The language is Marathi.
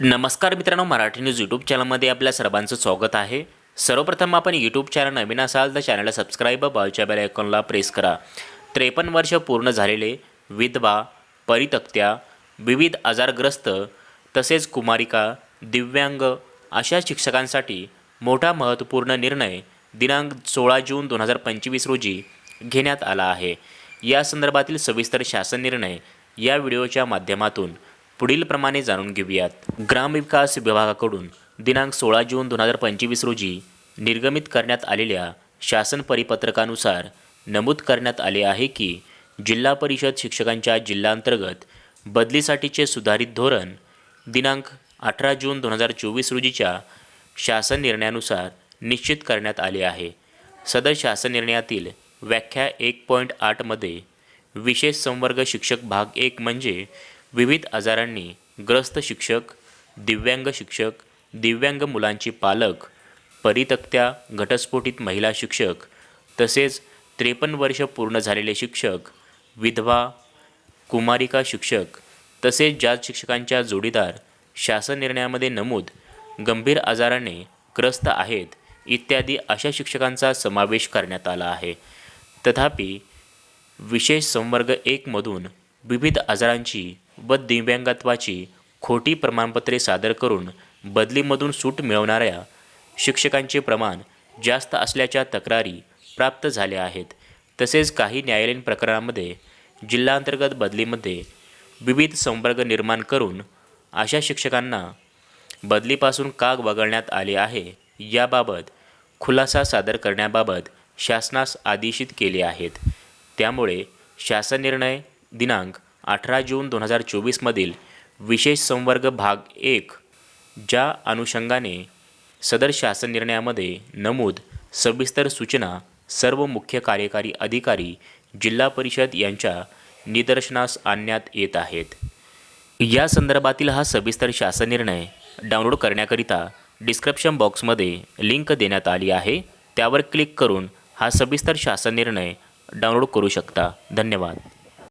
नमस्कार मित्रांनो मराठी न्यूज यूट्यूब चॅनलमध्ये आपल्या सर्वांचं स्वागत आहे. सर्वप्रथम आपण यूट्यूब चॅनल नवीन असाल तर चॅनलला सबस्क्राईब बाजूच्या बेल आयकॉनला प्रेस करा. त्रेपन्न वर्ष पूर्ण झालेले विधवा परितक्त्या विविध आजारग्रस्त तसेच कुमारिका दिव्यांग अशा शिक्षकांसाठी मोठा महत्त्वपूर्ण निर्णय दिनांक सोळा जून दोन हजार पंचवीस रोजी घेण्यात आला आहे. या संदर्भातील सविस्तर शासन निर्णय या व्हिडिओच्या माध्यमातून पुढील प्रमाणे जाणून घेऊयात. ग्रामविकास विभागाकडून दिनांक सोळा जून दोन हजार पंचवीस रोजी निर्गमित करण्यात आलेल्या शासन परिपत्रकानुसार नमूद करण्यात आले आहे की जिल्हा परिषद शिक्षकांच्या जिल्हांतर्गत बदलीसाठीचे सुधारित धोरण दिनांक अठरा जून दोन हजार चोवीस रोजीच्या शासन निर्णयानुसार निश्चित करण्यात आले आहे. सदर शासन निर्णयातील व्याख्या एक पॉईंट आठमध्ये विशेष संवर्ग शिक्षक भाग एक म्हणजे विविध आजारांनी ग्रस्त शिक्षक दिव्यांग शिक्षक दिव्यांग मुलांची पालक परितक्त्या घटस्फोटित महिला शिक्षक तसेच त्रेपन्न वर्ष पूर्ण झालेले शिक्षक विधवा कुमारिका शिक्षक तसेच ज्या शिक्षकांच्या जोडीदार शासन निर्णयामध्ये नमूद गंभीर आजाराने ग्रस्त आहेत इत्यादी अशा शिक्षकांचा समावेश करण्यात आला आहे. तथापि विशेष संवर्ग एकमधून विविध आजारांची व दिव्यांगत्वाची खोटी प्रमाणपत्रे सादर करून बदलीमधून सूट मिळवणाऱ्या शिक्षकांचे प्रमाण जास्त असल्याच्या तक्रारी प्राप्त झाल्या आहेत. तसेच काही न्यायालयीन प्रकरणांमध्ये जिल्हांतर्गत बदलीमध्ये विविध संवर्ग निर्माण करून अशा शिक्षकांना बदलीपासून का वगळण्यात आले आहे. याबाबत खुलासा सादर करण्याबाबत शासनास आदेशित केले आहेत. त्यामुळे शासन निर्णय दिनांक अठरा जून दोन हजार चोवीसमधील विशेष संवर्ग भाग एक ज्या अनुषंगाने सदर शासन निर्णयामध्ये नमूद सविस्तर सूचना सर्व मुख्य कार्यकारी अधिकारी जिल्हा परिषद यांच्या निदर्शनास आणण्यात येत आहेत. या संदर्भातील हा सविस्तर शासन निर्णय डाउनलोड करण्याकरिता डिस्क्रिप्शन बॉक्समध्ये लिंक देण्यात आली आहे. त्यावर क्लिक करून हा सविस्तर शासन निर्णय डाउनलोड करू शकता. धन्यवाद.